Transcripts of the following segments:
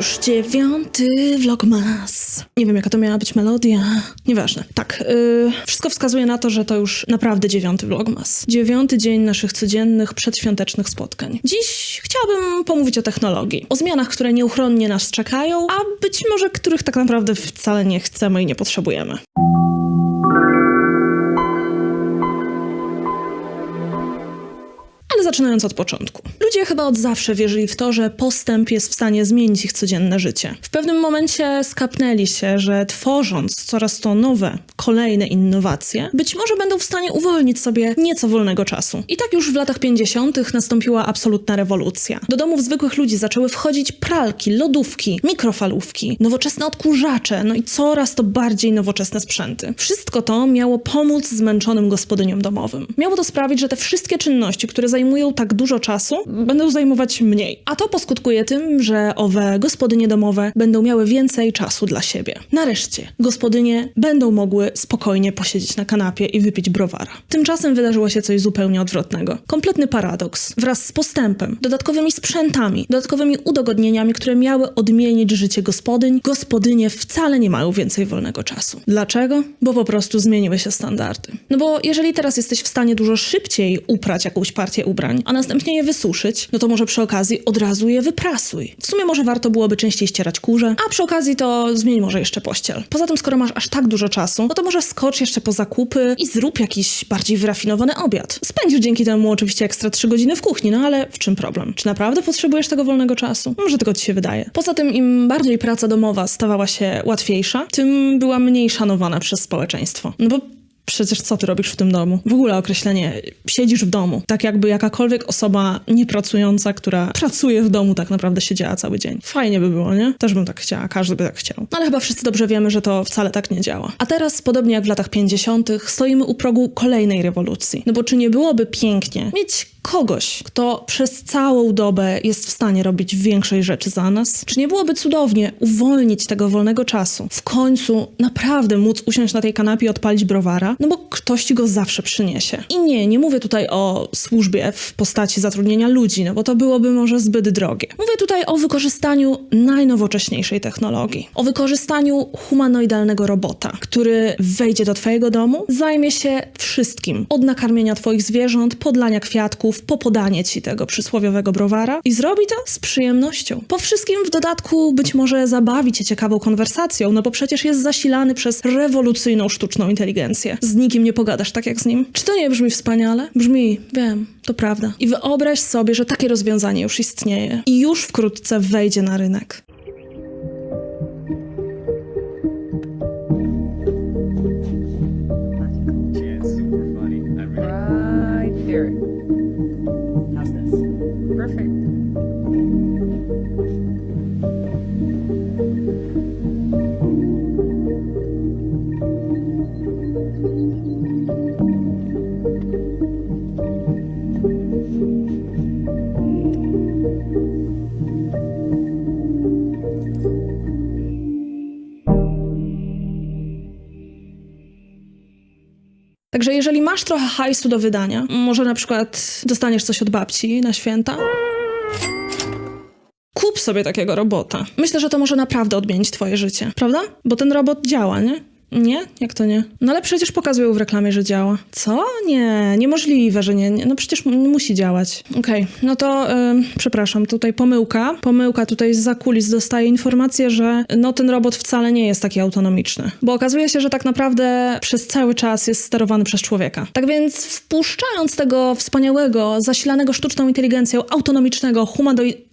już dziewiąty vlogmas. Nie wiem, jaka to miała być melodia. Nieważne. Tak, yy, wszystko wskazuje na to, że to już naprawdę dziewiąty vlogmas. Dziewiąty dzień naszych codziennych, przedświątecznych spotkań. Dziś chciałabym pomówić o technologii. O zmianach, które nieuchronnie nas czekają, a być może których tak naprawdę wcale nie chcemy i nie potrzebujemy. Zaczynając od początku. Ludzie chyba od zawsze wierzyli w to, że postęp jest w stanie zmienić ich codzienne życie. W pewnym momencie skapnęli się, że tworząc coraz to nowe, kolejne innowacje, być może będą w stanie uwolnić sobie nieco wolnego czasu. I tak już w latach 50. nastąpiła absolutna rewolucja. Do domów zwykłych ludzi zaczęły wchodzić pralki, lodówki, mikrofalówki, nowoczesne odkurzacze, no i coraz to bardziej nowoczesne sprzęty. Wszystko to miało pomóc zmęczonym gospodyniom domowym. Miało to sprawić, że te wszystkie czynności, które zajmują tak dużo czasu, będą zajmować mniej. A to poskutkuje tym, że owe gospodynie domowe będą miały więcej czasu dla siebie. Nareszcie, gospodynie będą mogły spokojnie posiedzieć na kanapie i wypić browara. Tymczasem wydarzyło się coś zupełnie odwrotnego. Kompletny paradoks. Wraz z postępem, dodatkowymi sprzętami, dodatkowymi udogodnieniami, które miały odmienić życie gospodyń, gospodynie wcale nie mają więcej wolnego czasu. Dlaczego? Bo po prostu zmieniły się standardy. No bo jeżeli teraz jesteś w stanie dużo szybciej uprać jakąś partię ubrań, a następnie je wysuszyć, no to może przy okazji od razu je wyprasuj. W sumie może warto byłoby częściej ścierać kurze, a przy okazji to zmień może jeszcze pościel. Poza tym, skoro masz aż tak dużo czasu, no to może skocz jeszcze po zakupy i zrób jakiś bardziej wyrafinowany obiad. Spędzisz dzięki temu oczywiście ekstra 3 godziny w kuchni, no ale w czym problem? Czy naprawdę potrzebujesz tego wolnego czasu? Może tylko ci się wydaje. Poza tym, im bardziej praca domowa stawała się łatwiejsza, tym była mniej szanowana przez społeczeństwo. No bo Przecież co ty robisz w tym domu? W ogóle określenie siedzisz w domu. Tak jakby jakakolwiek osoba niepracująca, która pracuje w domu, tak naprawdę siedziała cały dzień. Fajnie by było, nie? Też bym tak chciała, każdy by tak chciał. No ale chyba wszyscy dobrze wiemy, że to wcale tak nie działa. A teraz, podobnie jak w latach 50., stoimy u progu kolejnej rewolucji. No bo czy nie byłoby pięknie mieć kogoś, kto przez całą dobę jest w stanie robić większej rzeczy za nas? Czy nie byłoby cudownie uwolnić tego wolnego czasu? W końcu naprawdę móc usiąść na tej kanapie i odpalić browara? No bo ktoś ci go zawsze przyniesie. I nie, nie mówię tutaj o służbie w postaci zatrudnienia ludzi, no bo to byłoby może zbyt drogie. Mówię tutaj o wykorzystaniu najnowocześniejszej technologii. O wykorzystaniu humanoidalnego robota, który wejdzie do twojego domu, zajmie się wszystkim. Od nakarmienia twoich zwierząt, podlania kwiatków, po podanie ci tego przysłowiowego browara i zrobi to z przyjemnością. Po wszystkim w dodatku być może zabawi cię ciekawą konwersacją, no bo przecież jest zasilany przez rewolucyjną sztuczną inteligencję. Z nikim nie pogadasz tak jak z nim. Czy to nie brzmi wspaniale? Brzmi, wiem, to prawda. I wyobraź sobie, że takie rozwiązanie już istnieje i już wkrótce wejdzie na rynek. Także jeżeli masz trochę hajsu do wydania, może na przykład dostaniesz coś od babci na święta, kup sobie takiego robota. Myślę, że to może naprawdę odmienić twoje życie, prawda? Bo ten robot działa, nie? Nie? Jak to nie? No ale przecież pokazują w reklamie, że działa. Co? Nie, niemożliwe, że nie. nie. No przecież musi działać. Okej, no to przepraszam, tutaj pomyłka. Pomyłka tutaj z kulis dostaje informację, że no ten robot wcale nie jest taki autonomiczny. Bo okazuje się, że tak naprawdę przez cały czas jest sterowany przez człowieka. Tak więc wpuszczając tego wspaniałego, zasilanego sztuczną inteligencją, autonomicznego, humanoid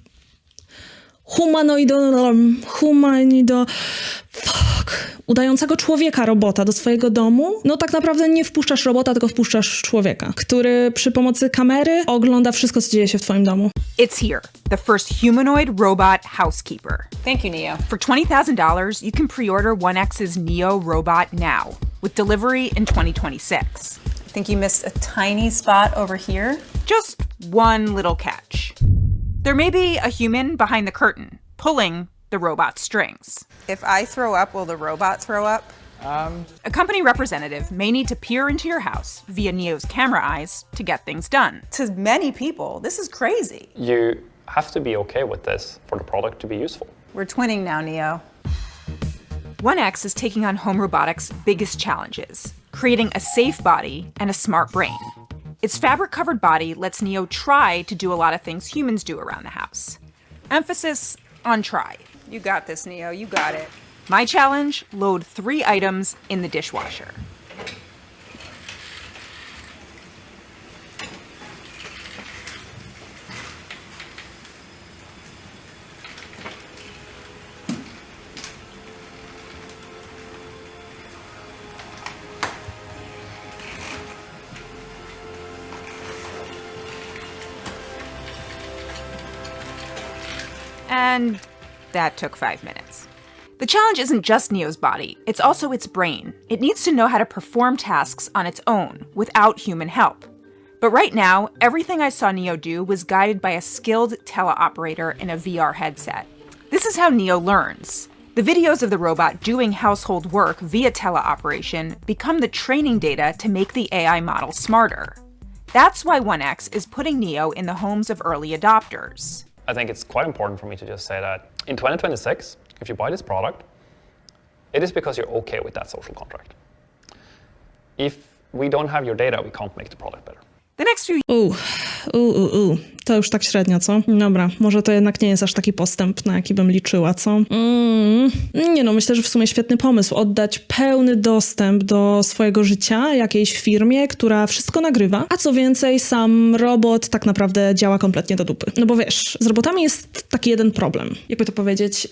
humanoido... humanido... Fuck. Udającego człowieka robota do swojego domu, no tak naprawdę nie wpuszczasz robota, tylko wpuszczasz człowieka, który przy pomocy kamery ogląda wszystko, co dzieje się w twoim domu. It's here, the first humanoid robot housekeeper. Thank you, Neo. For $20,000, you can pre order 1X's Neo robot now, with delivery in 2026. I think you missed a tiny spot over here. Just one little catch. There may be a human behind the curtain, pulling the robot strings. If I throw up, will the robot throw up? Um. A company representative may need to peer into your house via Neo's camera eyes to get things done. To many people, this is crazy. you have to be okay with this for the product to be useful. We're twinning now, Neo. 1X is taking on home robotics' biggest challenges creating a safe body and a smart brain. Its fabric covered body lets Neo try to do a lot of things humans do around the house. Emphasis on try. You got this, Neo. You got it. My challenge load three items in the dishwasher. And that took five minutes. The challenge isn't just Neo's body, it's also its brain. It needs to know how to perform tasks on its own, without human help. But right now, everything I saw Neo do was guided by a skilled teleoperator in a VR headset. This is how Neo learns. The videos of the robot doing household work via teleoperation become the training data to make the AI model smarter. That's why 1X is putting Neo in the homes of early adopters. I think it's quite important for me to just say that in 2026, if you buy this product, it is because you're okay with that social contract. If we don't have your data, we can't make the product better. The next few Uuu, uuu, uuu. To już tak średnio, co? Dobra, może to jednak nie jest aż taki postęp, na jaki bym liczyła, co? Mm, nie no, myślę, że w sumie świetny pomysł. Oddać pełny dostęp do swojego życia jakiejś firmie, która wszystko nagrywa. A co więcej, sam robot tak naprawdę działa kompletnie do dupy. No bo wiesz, z robotami jest taki jeden problem. Jakby to powiedzieć,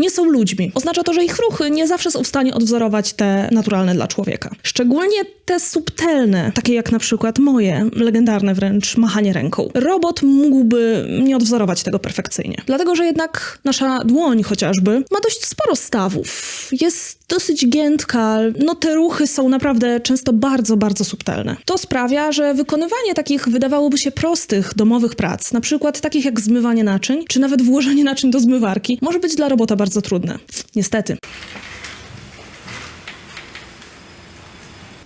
nie są ludźmi. Oznacza to, że ich ruchy nie zawsze są w stanie odwzorować te naturalne dla człowieka. Szczególnie te subtelne, takie jak na przykład moje, legendarne wręcz machanie ręką. Robot mógłby nie odwzorować tego perfekcyjnie. Dlatego, że jednak nasza dłoń chociażby ma dość sporo stawów. Jest dosyć giętka, no te ruchy są naprawdę często bardzo, bardzo subtelne. To sprawia, że wykonywanie takich wydawałoby się prostych domowych prac, na przykład takich jak zmywanie naczyń, czy nawet włożenie naczyń do zmywarki, może być dla robota bardzo trudne. Niestety.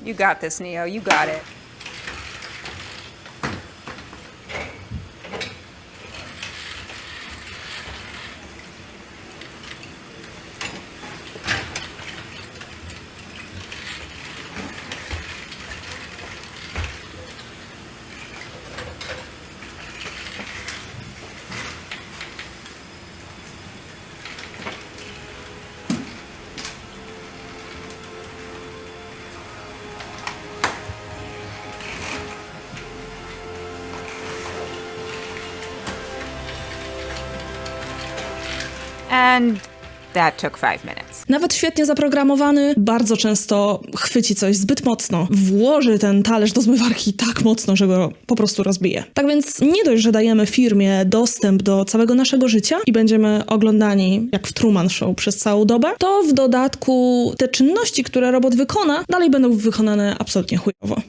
You got this, Neo. You got it. And that took five minutes. Nawet świetnie zaprogramowany bardzo często chwyci coś zbyt mocno, włoży ten talerz do zmywarki tak mocno, że go po prostu rozbije. Tak więc nie dość, że dajemy firmie dostęp do całego naszego życia i będziemy oglądani jak w Truman Show przez całą dobę, to w dodatku te czynności, które robot wykona, dalej będą wykonane absolutnie chujowo.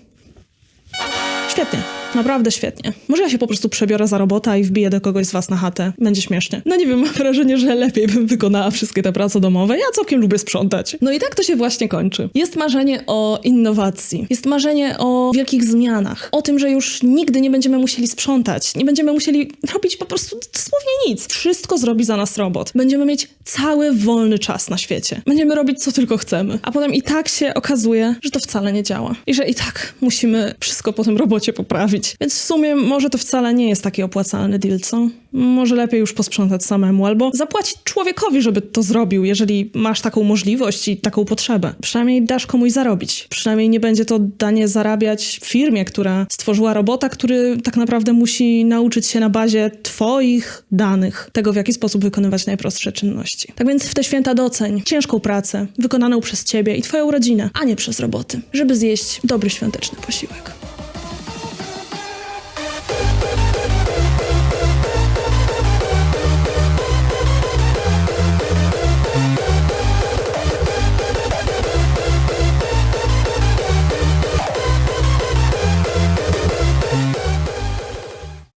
Świetnie. Naprawdę świetnie. Może ja się po prostu przebiorę za robota i wbiję do kogoś z was na chatę. Będzie śmiesznie. No nie wiem, mam wrażenie, że lepiej bym wykonała wszystkie te prace domowe. Ja całkiem lubię sprzątać. No i tak to się właśnie kończy. Jest marzenie o innowacji. Jest marzenie o wielkich zmianach. O tym, że już nigdy nie będziemy musieli sprzątać. Nie będziemy musieli robić po prostu dosłownie nic. Wszystko zrobi za nas robot. Będziemy mieć cały wolny czas na świecie. Będziemy robić co tylko chcemy. A potem i tak się okazuje, że to wcale nie działa. I że i tak musimy wszystko po tym robocie poprawić. Więc w sumie może to wcale nie jest taki opłacalny deal, co? Może lepiej już posprzątać samemu, albo zapłacić człowiekowi, żeby to zrobił, jeżeli masz taką możliwość i taką potrzebę. Przynajmniej dasz komuś zarobić. Przynajmniej nie będzie to danie zarabiać firmie, która stworzyła robota, który tak naprawdę musi nauczyć się na bazie twoich danych tego, w jaki sposób wykonywać najprostsze czynności. Tak więc w te święta doceń ciężką pracę wykonaną przez ciebie i twoją rodzinę, a nie przez roboty, żeby zjeść dobry świąteczny posiłek.